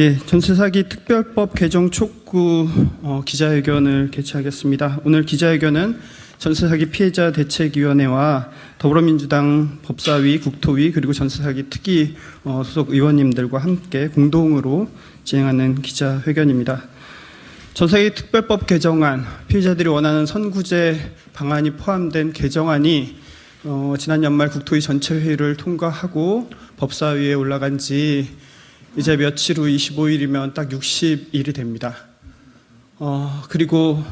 예, 전세사기 특별법 개정 촉구 어, 기자회견을 개최하겠습니다. 오늘 기자회견은 전세사기 피해자 대책위원회와 더불어민주당 법사위, 국토위 그리고 전세사기 특위 어, 소속 의원님들과 함께 공동으로 진행하는 기자회견입니다. 전세기 특별법 개정안 피해자들이 원하는 선구제 방안이 포함된 개정안이 어, 지난 연말 국토위 전체 회의를 통과하고 법사위에 올라간 지 이제 며칠 후 25일이면 딱 60일이 됩니다. 어, 그리고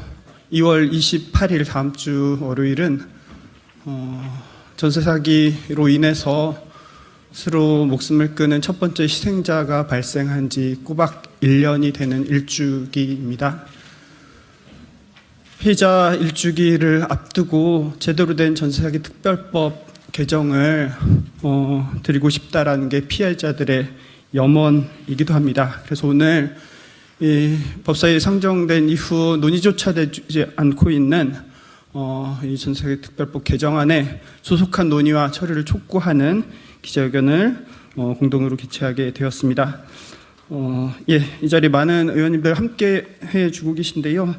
2월 28일 다음 주 월요일은 어, 전세 사기로 인해서 스스로 목숨을 끊은 첫 번째 희생자가 발생한 지 꼬박 1년이 되는 일주기입니다. 피해자 일주기를 앞두고 제대로 된 전세사기 특별법 개정을 어, 드리고 싶다라는 게 피해자들의 염원이기도 합니다. 그래서 오늘 이 법사위에 상정된 이후 논의조차 되지 않고 있는 어, 이 전세사기 특별법 개정안에 소속한 논의와 처리를 촉구하는 기자회견을 어, 공동으로 개최하게 되었습니다. 어, 예, 이 자리 많은 의원님들 함께 해주고 계신데요.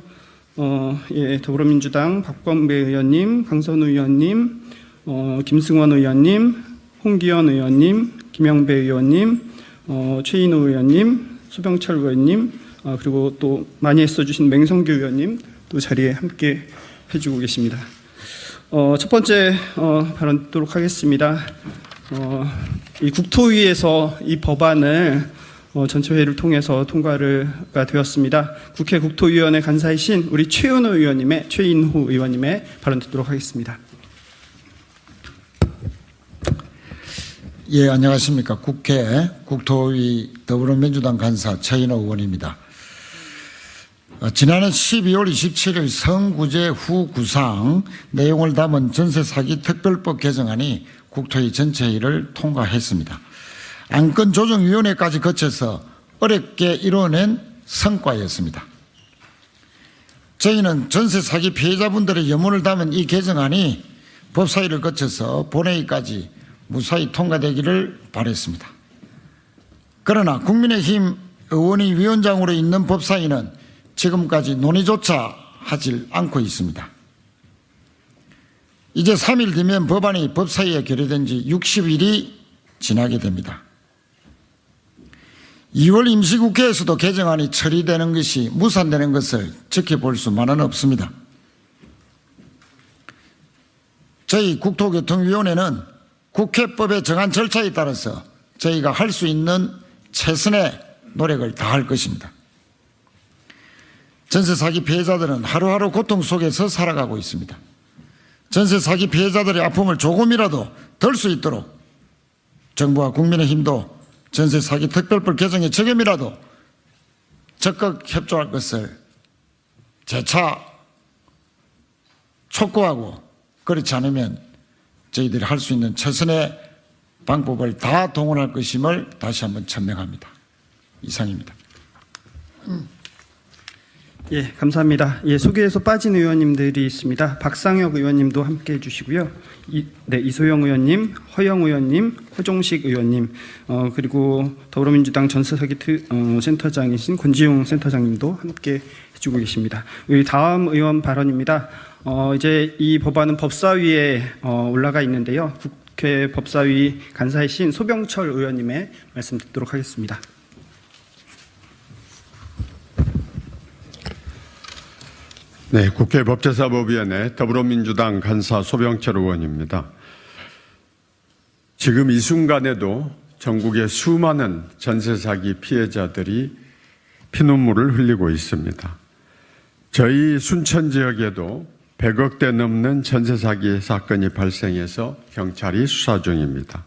어, 예, 더불어민주당 박범배 의원님, 강선우 의원님, 어, 김승원 의원님, 홍기현 의원님, 김영배 의원님, 어, 최인호 의원님, 수병철 의원님, 어, 그리고 또 많이 애써주신 맹성규 의원님 또 자리에 함께 해주고 계십니다. 어, 첫 번째 어, 발언 듣도록 하겠습니다. 어, 이 국토위에서 이 법안을 어, 전체 회의를 통해서 통과가 되었습니다. 국회 국토위원회 간사이신 우리 최은호 의원님의 최인호 의원님의 발언 듣도록 하겠습니다. 예, 안녕하십니까. 국회 국토위 더불어민주당 간사 최인호 의원입니다. 어, 지난해 12월 27일 성구제 후 구상 내용을 담은 전세 사기 특별법 개정안이 국토위 전체회의를 통과했습니다. 안건 조정위원회까지 거쳐서 어렵게 이뤄낸 성과였습니다. 저희는 전세 사기 피해자분들의 염원을 담은 이 개정안이 법사위를 거쳐서 본회의까지 무사히 통과되기를 바랬습니다. 그러나 국민의힘 의원이 위원장으로 있는 법사위는 지금까지 논의조차 하질 않고 있습니다. 이제 3일 뒤면 법안이 법사위에 결의된 지 60일이 지나게 됩니다. 2월 임시국회에서도 개정안이 처리되는 것이 무산되는 것을 지켜볼 수만은 없습니다. 저희 국토교통위원회는 국회법의 정한 절차에 따라서 저희가 할 수 있는 최선의 노력을 다할 것입니다. 전세 사기 피해자들은 하루하루 고통 속에서 살아가고 있습니다. 전세 사기 피해자들의 아픔을 조금이라도 덜 수 있도록 정부와 국민의힘도 전세 사기 특별법 개정에 적임이라도 적극 협조할 것을 재차 촉구하고 그렇지 않으면 저희들이 할 수 있는 최선의 방법을 다 동원할 것임을 다시 한번 천명합니다. 이상입니다. 예, 감사합니다. 예, 소개에서 빠진 의원님들이 있습니다. 박상혁 의원님도 함께 해주시고요. 이, 네, 이소영 의원님, 허영 의원님, 허종식 의원님, 어, 그리고 더불어민주당 전세사기 트, 어, 센터장이신 권지용 센터장님도 함께 해주고 계십니다. 우리 다음 의원 발언입니다. 어, 이제 이 법안은 법사위에 어, 올라가 있는데요. 국회 법사위 간사이신 소병철 의원님의 말씀 듣도록 하겠습니다. 네, 국회 법제사법위원회 더불어민주당 간사 소병철 의원입니다. 지금 이 순간에도 전국의 수많은 전세 사기 피해자들이 피눈물을 흘리고 있습니다. 저희 순천 지역에도 100억대 넘는 전세 사기 사건이 발생해서 경찰이 수사 중입니다.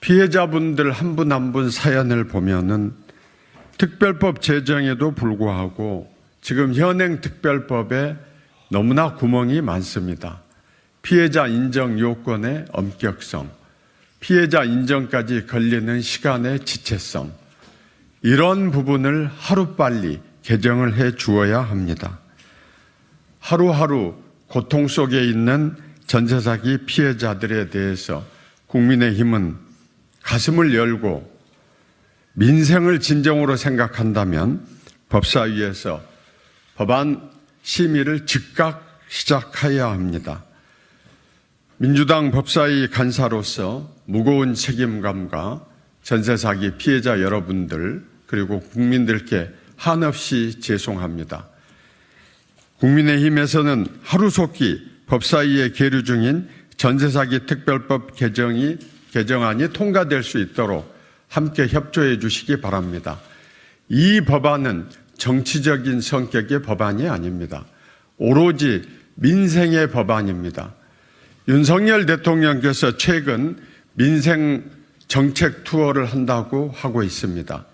피해자분들 한 분 한 분 사연을 보면은 특별법 제정에도 불구하고 지금 현행 특별법에 너무나 구멍이 많습니다. 피해자 인정 요건의 엄격성, 피해자 인정까지 걸리는 시간의 지체성, 이런 부분을 하루빨리 개정을 해 주어야 합니다. 하루하루 고통 속에 있는 전세사기 피해자들에 대해서 국민의힘은 가슴을 열고 민생을 진정으로 생각한다면 법사위에서 법안 심의를 즉각 시작해야 합니다. 민주당 법사위 간사로서 무거운 책임감과 전세 사기 피해자 여러분들 그리고 국민들께 한없이 죄송합니다. 국민의힘에서는 하루속히 법사위에 계류 중인 전세사기 특별법 개정이 개정안이 통과될 수 있도록 함께 협조해 주시기 바랍니다. 이 법안은 정치적인 성격의 법안이 아닙니다. 오로지 민생의 법안입니다. 윤석열 대통령께서 최근 민생 정책 투어를 한다고 하고 있습니다.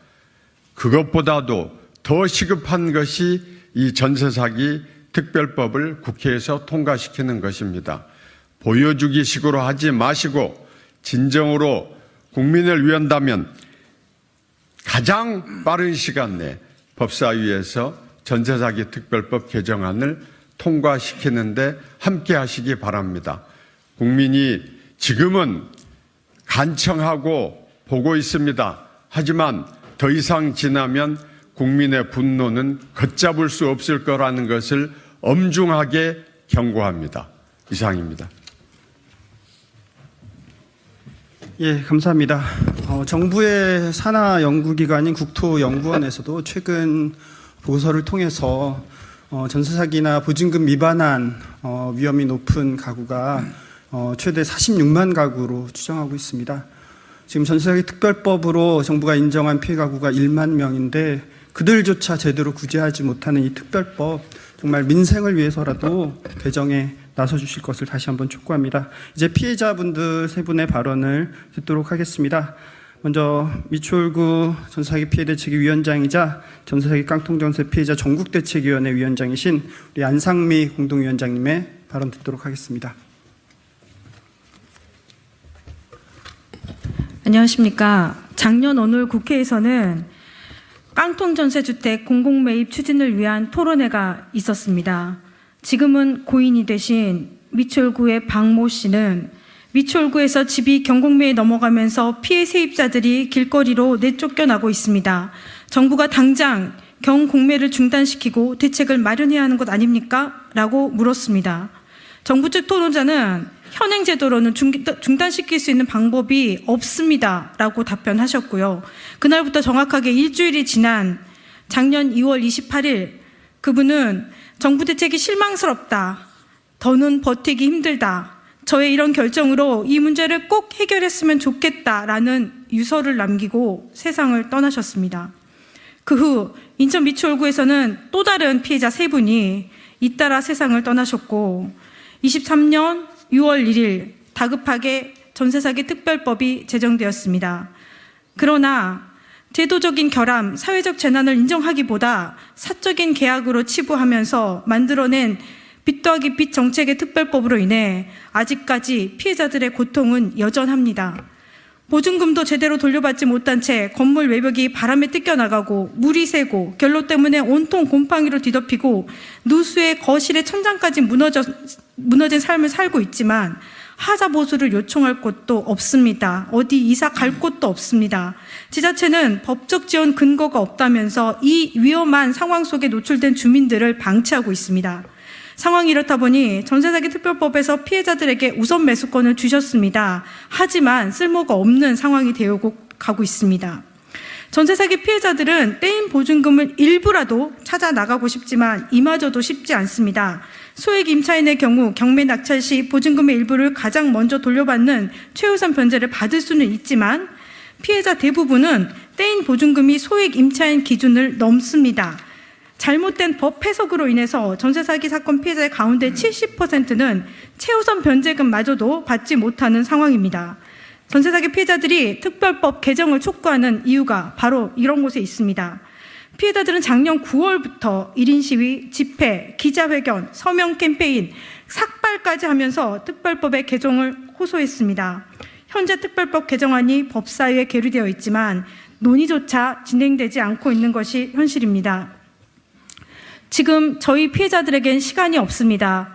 그것보다도 더 시급한 것이 이 전세 사기 특별법을 국회에서 통과시키는 것입니다. 보여주기 식으로 하지 마시고 진정으로 국민을 위한다면 가장 빠른 시간 내 법사위에서 전세사기 특별법 개정안을 통과시키는데 함께 하시기 바랍니다. 국민이 지금은 간청하고 보고 있습니다. 하지만 더 이상 지나면 국민의 분노는 걷잡을 수 없을 거라는 것을 엄중하게 경고합니다. 이상입니다. 예, 감사합니다. 어, 정부의 산하 연구기관인 국토연구원에서도 최근 보고서를 통해서 어, 전세 사기나 보증금 미반환 어, 위험이 높은 가구가 어, 최대 46만 가구로 추정하고 있습니다. 지금 전세 사기 특별법으로 정부가 인정한 피해 가구가 1만 명인데 그들조차 제대로 구제하지 못하는 이 특별법 정말 민생을 위해서라도 개정에 나서 주실 것을 다시 한번 촉구합니다. 이제 피해자분들 세 분의 발언을 듣도록 하겠습니다. 먼저 미추홀구 전사기 피해 대책위 위원장이자 전사기 깡통 전세 피해자 전국 대책위원회 위원장이신 우리 안상미 공동위원장님의 발언 듣도록 하겠습니다. 안녕하십니까. 작년 오늘 국회에서는 깡통 전세주택 공공매입 추진을 위한 토론회가 있었습니다. 지금은 고인이 되신 미추홀구의 박모 씨는 미추홀구에서 집이 경공매에 넘어가면서 피해 세입자들이 길거리로 내쫓겨나고 있습니다. 정부가 당장 경공매를 중단시키고 대책을 마련해야 하는 것 아닙니까? 라고 물었습니다. 정부 측 토론자는 현행 제도로는 중- 중단시킬 수 있는 방법이 없습니다. 라고 답변하셨고요. 그날부터 정확하게 일주일이 지난 작년 2월 28일 그분은 정부 대책이 실망스럽다. 더는 버티기 힘들다. 저의 이런 결정으로 이 문제를 꼭 해결했으면 좋겠다라는 유서를 남기고 세상을 떠나셨습니다. 그 후 인천 미추홀구에서는 또 다른 피해자 세 분이 잇따라 세상을 떠나셨고 23년 6월 1일 다급하게 전세 사기 특별법이 제정되었습니다. 그러나 제도적인 결함, 사회적 재난을 인정하기보다 사적인 계약으로 치부하면서 만들어낸 빚 더하기 빚 정책의 특별법으로 인해 아직까지 피해자들의 고통은 여전합니다. 보증금도 제대로 돌려받지 못한 채 건물 외벽이 바람에 뜯겨나가고 물이 새고 결로 때문에 온통 곰팡이로 뒤덮이고 누수의 거실의 천장까지 무너져, 무너진 삶을 살고 있지만 하자 보수를 요청할 곳도 없습니다. 어디 이사 갈 곳도 없습니다. 지자체는 법적 지원 근거가 없다면서 이 위험한 상황 속에 노출된 주민들을 방치하고 있습니다. 상황이 이렇다 보니 전세사기 특별법에서 피해자들에게 우선 매수권을 주셨습니다. 하지만 쓸모가 없는 상황이 되어고 가고 있습니다. 전세 사기 피해자들은 떼인 보증금을 일부라도 찾아 나가고 싶지만 이마저도 쉽지 않습니다. 소액 임차인의 경우 경매 낙찰 시 보증금의 일부를 가장 먼저 돌려받는 최우선 변제를 받을 수는 있지만 피해자 대부분은 떼인 보증금이 소액 임차인 기준을 넘습니다. 잘못된 법 해석으로 인해서 전세 사기 사건 피해자의 가운데 70%는 최우선 변제금마저도 받지 못하는 상황입니다. 전세 사기 피해자들이 특별법 개정을 촉구하는 이유가 바로 이런 곳에 있습니다. 피해자들은 작년 9월부터 1인 시위, 집회, 기자회견, 서명 캠페인, 삭발까지 하면서 특별법의 개정을 호소했습니다. 현재 특별법 개정안이 법사위에 계류되어 있지만 논의조차 진행되지 않고 있는 것이 현실입니다. 지금 저희 피해자들에겐 시간이 없습니다.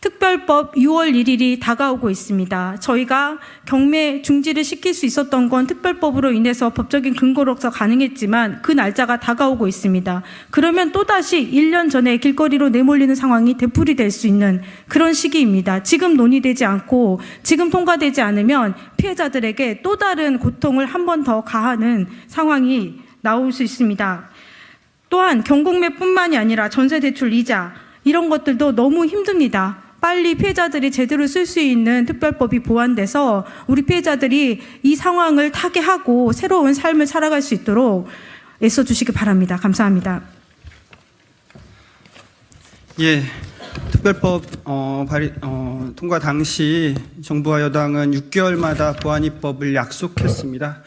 특별법 6월 1일이 다가오고 있습니다. 저희가 경매 중지를 시킬 수 있었던 건 특별법으로 인해서 법적인 근거로서 가능했지만 그 날짜가 다가오고 있습니다. 그러면 또다시 1년 전에 길거리로 내몰리는 상황이 되풀이 될 수 있는 그런 시기입니다. 지금 논의되지 않고 지금 통과되지 않으면 피해자들에게 또 다른 고통을 한 번 더 가하는 상황이 나올 수 있습니다. 또한 경공매뿐만이 아니라 전세 대출 이자 이런 것들도 너무 힘듭니다. 빨리 피해자들이 제대로 쓸 수 있는 특별법이 보완돼서 우리 피해자들이 이 상황을 타개하고 새로운 삶을 살아갈 수 있도록 애써 주시기 바랍니다. 감사합니다. 예, 특별법 어, 발의, 어, 통과 당시 정부와 여당은 6개월마다 보완 입법을 약속했습니다.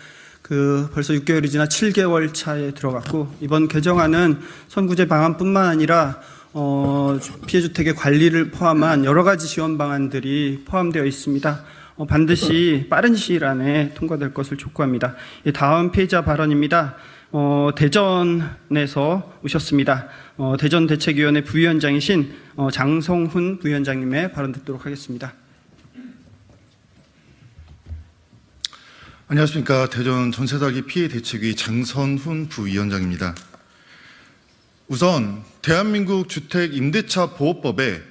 그 벌써 6개월이 지나 7개월 차에 들어갔고 이번 개정안은 선구제 방안뿐만 아니라 어, 피해 주택의 관리를 포함한 여러 가지 지원 방안들이 포함되어 있습니다. 어, 반드시 빠른 시일 안에 통과될 것을 촉구합니다. 예, 다음 피해자 발언입니다. 어, 대전에서 오셨습니다. 어, 대전 대책위원회 부위원장이신 어, 장성훈 부위원장님의 발언 듣도록 하겠습니다. 안녕하십니까. 대전 전세사기 피해 대책위 장선훈 부위원장입니다. 우선 대한민국 주택 임대차 보호법에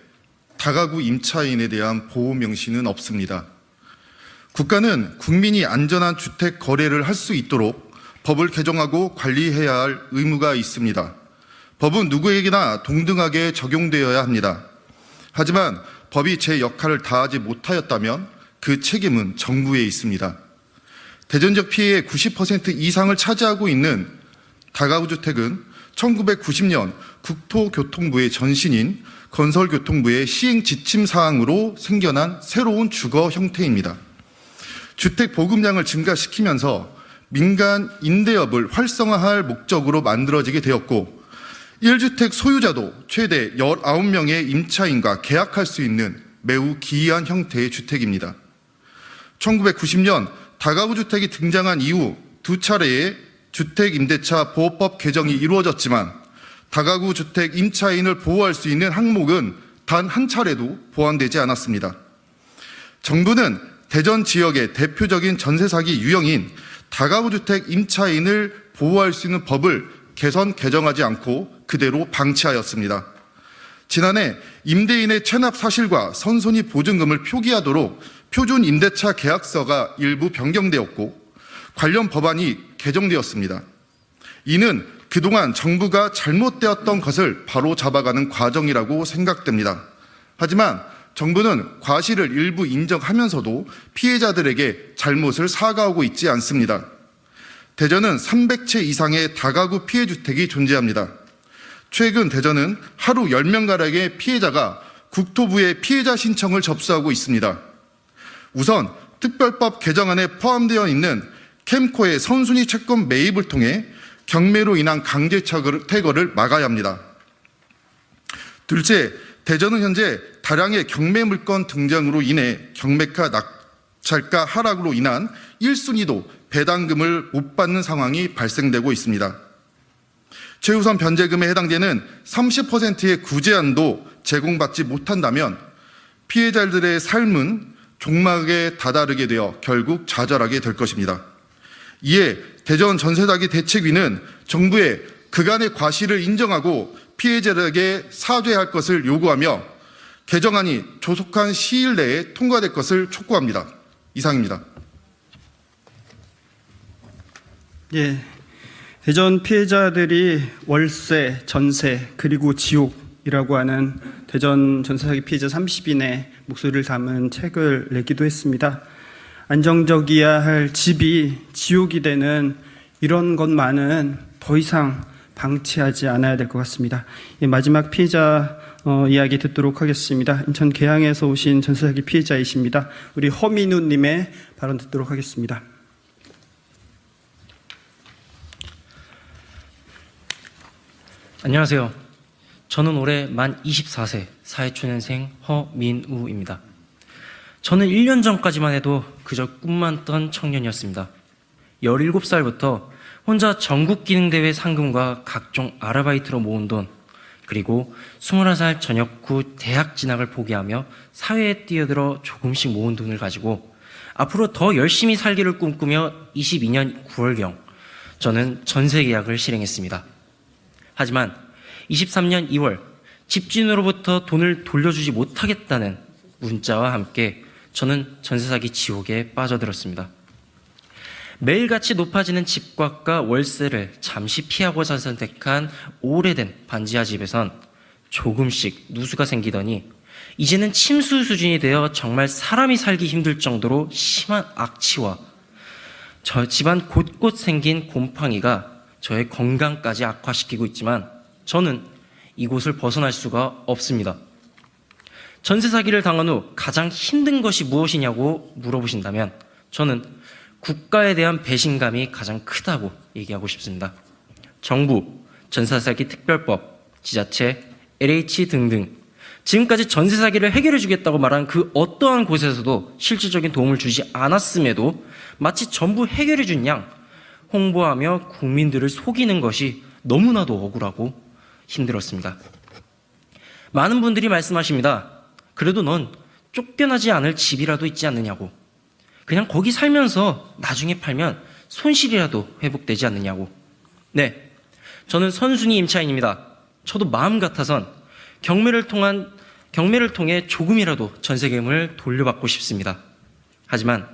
다가구 임차인에 대한 보호 명시는 없습니다. 국가는 국민이 안전한 주택 거래를 할 수 있도록 법을 개정하고 관리해야 할 의무가 있습니다. 법은 누구에게나 동등하게 적용되어야 합니다. 하지만 법이 제 역할을 다하지 못하였다면 그 책임은 정부에 있습니다. 대전 지역 피해의 90% 이상을 차지하고 있는 다가구 주택은 1990년 국토교통부의 전신인 건설교통부의 시행 지침 사항으로 생겨난 새로운 주거 형태입니다. 주택 보급량을 증가시키면서 민간 임대업을 활성화할 목적으로 만들어지게 되었고 1주택 소유자도 최대 19명의 임차인과 계약할 수 있는 매우 기이한 형태의 주택입니다. 1990년 다가구 주택이 등장한 이후 두 차례의 주택 임대차 보호법 개정이 이루어졌지만 다가구 주택 임차인을 보호할 수 있는 항목은 단 한 차례도 보완되지 않았습니다. 정부는 대전 지역의 대표적인 전세 사기 유형인 다가구 주택 임차인을 보호할 수 있는 법을 개선 개정하지 않고 그대로 방치하였습니다. 지난해 임대인의 체납 사실과 선손이 보증금을 표기하도록 표준 임대차 계약서가 일부 변경되었고 관련 법안이 개정되었습니다. 이는 그동안 정부가 잘못되었던 것을 바로 잡아가는 과정이라고 생각됩니다. 하지만 정부는 과실을 일부 인정하면서도 피해자들에게 잘못을 사과하고 있지 않습니다. 대전은 300채 이상의 다가구 피해 주택이 존재합니다. 최근 대전은 하루 10명가량의 피해자가 국토부에 피해자 신청을 접수하고 있습니다. 우선 특별법 개정안에 포함되어 있는 캠코의 선순위 채권 매입을 통해 경매로 인한 강제 퇴거를 막아야 합니다. 둘째, 대전은 현재 다량의 경매 물건 등장으로 인해 경매가 낙찰가 하락으로 인한 1순위도 배당금을 못 받는 상황이 발생되고 있습니다. 최우선 변제금에 해당되는 30%의 구제안도 제공받지 못한다면 피해자들의 삶은 종막에 다다르게 되어 결국 좌절하게 될 것입니다. 이에 대전 전세사기 대책위는 정부의 그간의 과실을 인정하고 피해자들에게 사죄할 것을 요구하며 개정안이 조속한 시일 내에 통과될 것을 촉구합니다. 이상입니다. 예, 대전 피해자들이 월세, 전세, 그리고 지옥이라고 하는 대전 전세 사기 피해자 30인의 목소리를 담은 책을 내기도 했습니다. 안정적이야 할 집이 지옥이 되는 이런 것만은 더 이상 방치하지 않아야 될 것 같습니다. 예, 마지막 피해자 어, 이야기 듣도록 하겠습니다. 인천 계양에서 오신 전세 사기 피해자이십니다. 우리 허민우님의 발언 듣도록 하겠습니다. 안녕하세요. 저는 올해 만 24세 사회초년생 허민우입니다. 저는 1년 전까지만 해도 그저 꿈만 던 청년이었습니다. 17살부터 혼자 전국 기능대회 상금과 각종 아르바이트로 모은 돈, 그리고 21살 전역 후 대학 진학을 포기하며 사회에 뛰어들어 조금씩 모은 돈을 가지고 앞으로 더 열심히 살기를 꿈꾸며 22년 9월경 저는 전세 계약을 실행했습니다. 하지만 23년 2월 집주인으로부터 돈을 돌려주지 못하겠다는 문자와 함께 저는 전세 사기 지옥에 빠져들었습니다. 매일같이 높아지는 집값과 월세를 잠시 피하고자 선택한 오래된 반지하 집에선 조금씩 누수가 생기더니 이제는 침수 수준이 되어 정말 사람이 살기 힘들 정도로 심한 악취와 저 집안 곳곳 생긴 곰팡이가 저의 건강까지 악화시키고 있지만 저는 이곳을 벗어날 수가 없습니다. 전세 사기를 당한 후 가장 힘든 것이 무엇이냐고 물어보신다면 저는 국가에 대한 배신감이 가장 크다고 얘기하고 싶습니다. 정부, 전세 사기 특별법, 지자체, LH 등등 지금까지 전세 사기를 해결해 주겠다고 말한 그 어떠한 곳에서도 실질적인 도움을 주지 않았음에도 마치 전부 해결해 준 양 홍보하며 국민들을 속이는 것이 너무나도 억울하고 힘들었습니다. 많은 분들이 말씀하십니다. 그래도 넌 쫓겨나지 않을 집이라도 있지 않느냐고. 그냥 거기 살면서 나중에 팔면 손실이라도 회복되지 않느냐고. 네. 저는 선순위 임차인입니다. 저도 마음 같아선 경매를 통한 경매를 통해 조금이라도 전세금을 돌려받고 싶습니다. 하지만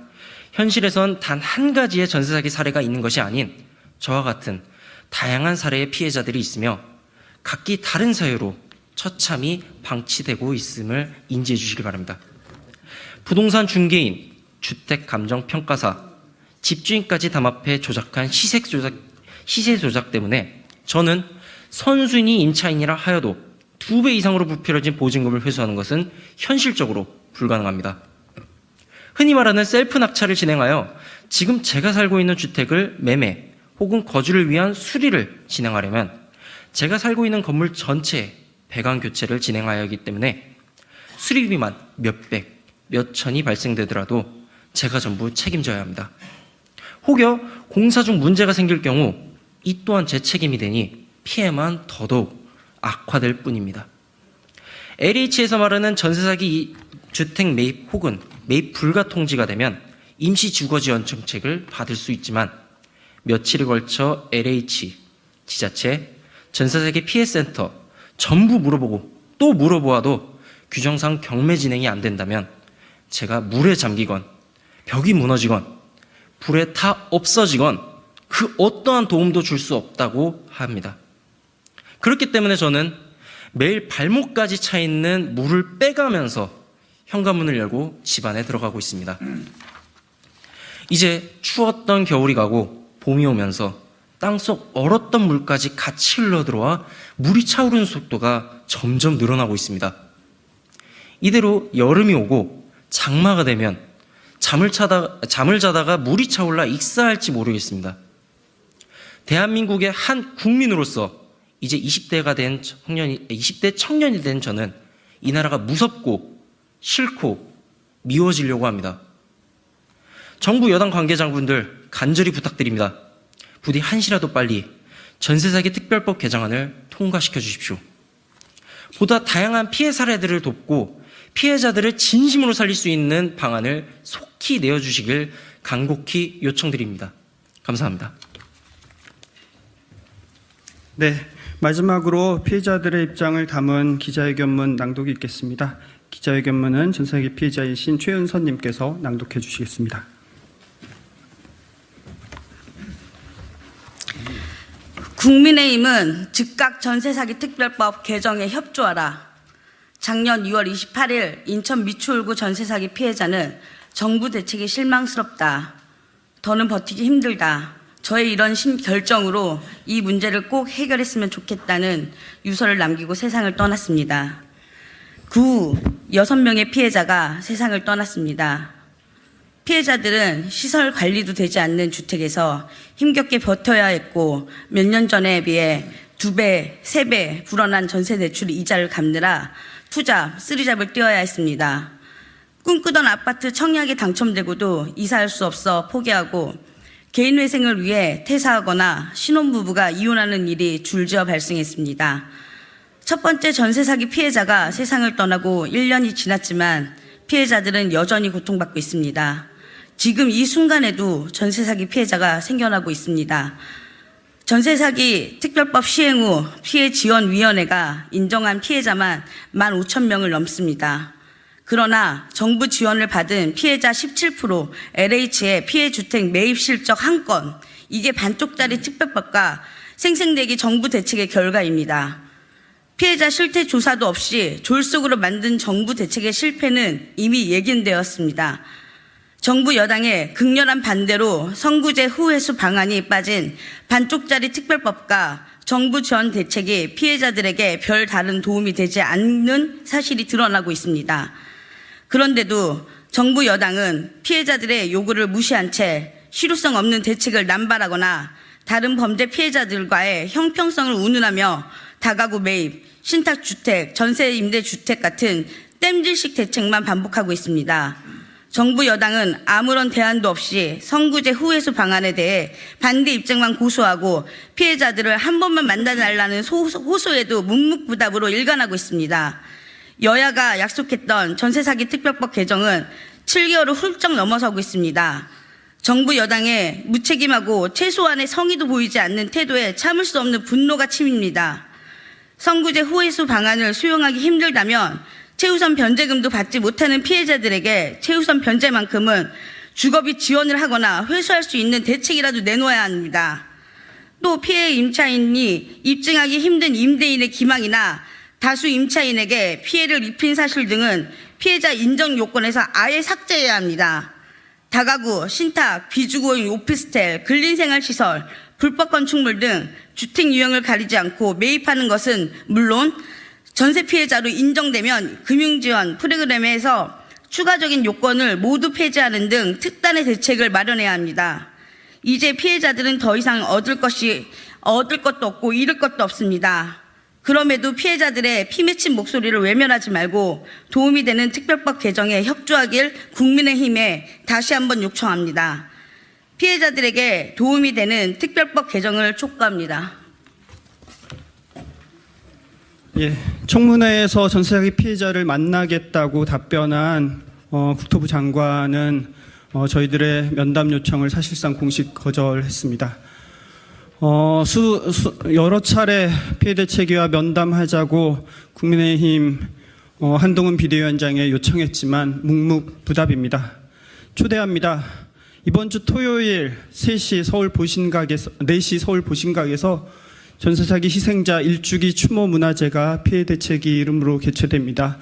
현실에선 단 한 가지의 전세 사기 사례가 있는 것이 아닌 저와 같은 다양한 사례의 피해자들이 있으며 각기 다른 사유로 처참히 방치되고 있음을 인지해 주시기 바랍니다. 부동산 중개인, 주택 감정 평가사, 집주인까지 담합해 조작한 시세 조작, 시세 조작 때문에 저는 선순위 임차인이라 하여도 두 배 이상으로 부풀려진 보증금을 회수하는 것은 현실적으로 불가능합니다. 흔히 말하는 셀프 낙찰을 진행하여 지금 제가 살고 있는 주택을 매매 혹은 거주를 위한 수리를 진행하려면 제가 살고 있는 건물 전체에 배관 교체를 진행하여야 하기 때문에 수리비만 몇백, 몇천이 발생되더라도 제가 전부 책임져야 합니다. 혹여 공사 중 문제가 생길 경우 이 또한 제 책임이 되니 피해만 더더욱 악화될 뿐입니다. LH에서 말하는 전세 사기 주택 매입 혹은 매입 불가 통지가 되면 임시 주거 지원 정책을 받을 수 있지만 며칠에 걸쳐 LH, 지자체, 전세 사기 피해 센터 전부 물어보고 또 물어보아도 규정상 경매 진행이 안 된다면 제가 물에 잠기건 벽이 무너지건 불에 타 없어지건 그 어떠한 도움도 줄 수 없다고 합니다. 그렇기 때문에 저는 매일 발목까지 차 있는 물을 빼가면서 현관문을 열고 집 안에 들어가고 있습니다. 이제 추웠던 겨울이 가고 봄이 오면서 땅속 얼었던 물까지 같이 흘러들어와 물이 차오르는 속도가 점점 늘어나고 있습니다. 이대로 여름이 오고 장마가 되면 잠을 차다 잠을 자다가 물이 차올라 익사할지 모르겠습니다. 대한민국의 한 국민으로서 이제 20대가 된 청년이 20대 청년이 된 저는 이 나라가 무섭고 싫고 미워지려고 합니다. 정부 여당 관계자분들 간절히 부탁드립니다. 부디 한시라도 빨리 전세 사기 특별법 개정안을 통과시켜 주십시오. 보다 다양한 피해 사례들을 돕고 피해자들을 진심으로 살릴 수 있는 방안을 속히 내어 주시길 간곡히 요청드립니다. 감사합니다. 네, 마지막으로 피해자들의 입장을 담은 기자회견문 낭독이 있겠습니다. 기자회견문은 전세기 피해자이신 최은선님께서 낭독해 주시겠습니다. 국민의힘은 즉각 전세사기 특별법 개정에 협조하라. 작년 6월 28일 인천 미추홀구 전세사기 피해자는 정부 대책이 실망스럽다. 더는 버티기 힘들다. 저의 이런 심 결정으로 이 문제를 꼭 해결했으면 좋겠다는 유서를 남기고 세상을 떠났습니다. 그후 여섯 명의 피해자가 세상을 떠났습니다. 피해자들은 시설 관리도 되지 않는 주택에서 힘겹게 버텨야 했고 몇 년 전에 비해 두 배, 세 배 불어난 전세 대출 이자를 갚느라 투자, 쓰리잡을 뛰어야 했습니다. 꿈꾸던 아파트 청약에 당첨되고도 이사할 수 없어 포기하고 개인 회생을 위해 퇴사하거나 신혼부부가 이혼하는 일이 줄지어 발생했습니다. 첫 번째 전세 사기 피해자가 세상을 떠나고 1년이 지났지만 피해자들은 여전히 고통받고 있습니다. 지금 이 순간에도 전세 사기 피해자가 생겨나고 있습니다. 전세 사기 특별법 시행 후 피해 지원 위원회가 인정한 피해자만 1만 5천 명을 넘습니다. 그러나 정부 지원을 받은 피해자 17% LH의 피해 주택 매입 실적 한 건 이게 반쪽짜리 특별법과 생생내기 정부 대책의 결과입니다. 피해자 실태 조사도 없이 졸속으로 만든 정부 대책의 실패는 이미 예견되었습니다. 정부 여당의 극렬한 반대로 선구제 후회수 방안이 빠진 반쪽짜리 특별법과 정부 지원 대책이 피해자들에게 별 다른 도움이 되지 않는 사실이 드러나고 있습니다. 그런데도 정부 여당은 피해자들의 요구를 무시한 채 실효성 없는 대책을 남발하거나 다른 범죄 피해자들과의 형평성을 운운하며 다가구 매입, 신탁주택, 전세 임대주택 같은 땜질식 대책만 반복하고 있습니다. 정부 여당은 아무런 대안도 없이 선구제 후회수 방안에 대해 반대 입장만 고수하고 피해자들을 한 번만 만나달라는 호소에도 묵묵부답으로 일관하고 있습니다. 여야가 약속했던 전세사기 특별법 개정은 7개월을 훌쩍 넘어서고 있습니다. 정부 여당의 무책임하고 최소한의 성의도 보이지 않는 태도에 참을 수 없는 분노가 침입니다. 선구제 후회수 방안을 수용하기 힘들다면 최우선 변제금도 받지 못하는 피해자들에게 최우선 변제만큼은 주거비 지원을 하거나 회수할 수 있는 대책이라도 내놓아야 합니다. 또 피해 임차인이 입증하기 힘든 임대인의 기망이나 다수 임차인에게 피해를 입힌 사실 등은 피해자 인정 요건에서 아예 삭제해야 합니다. 다가구, 신탁, 비주거인 오피스텔, 근린생활시설, 불법 건축물 등 주택 유형을 가리지 않고 매입하는 것은 물론 전세 피해자로 인정되면 금융지원 프로그램에서 추가적인 요건을 모두 폐지하는 등 특단의 대책을 마련해야 합니다. 이제 피해자들은 더 이상 얻을 것이 얻을 것도 없고 잃을 것도 없습니다. 그럼에도 피해자들의 피 맺힌 목소리를 외면하지 말고 도움이 되는 특별법 개정에 협조하길 국민의힘에 다시 한번 요청합니다. 피해자들에게 도움이 되는 특별법 개정을 촉구합니다. 예, 청문회에서 전세사기 피해자를 만나겠다고 답변한 어, 국토부 장관은 어, 저희들의 면담 요청을 사실상 공식 거절했습니다. 어, 수, 수- 여러 차례 피해 대책위와 면담하자고 국민의힘 어, 한동훈 비대위원장에 요청했지만 묵묵부답입니다. 초대합니다. 이번 주 토요일 3시 서울 보신각에서 4시 서울 보신각에서 전세 사기 희생자 일주기 추모 문화제가 피해 대책위 이름으로 개최됩니다.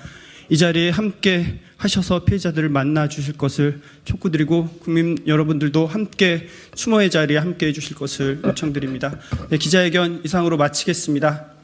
이 자리에 함께 하셔서 피해자들을 만나 주실 것을 촉구드리고 국민 여러분들도 함께 추모의 자리에 함께 해 주실 것을 요청드립니다. 네, 기자회견 이상으로 마치겠습니다.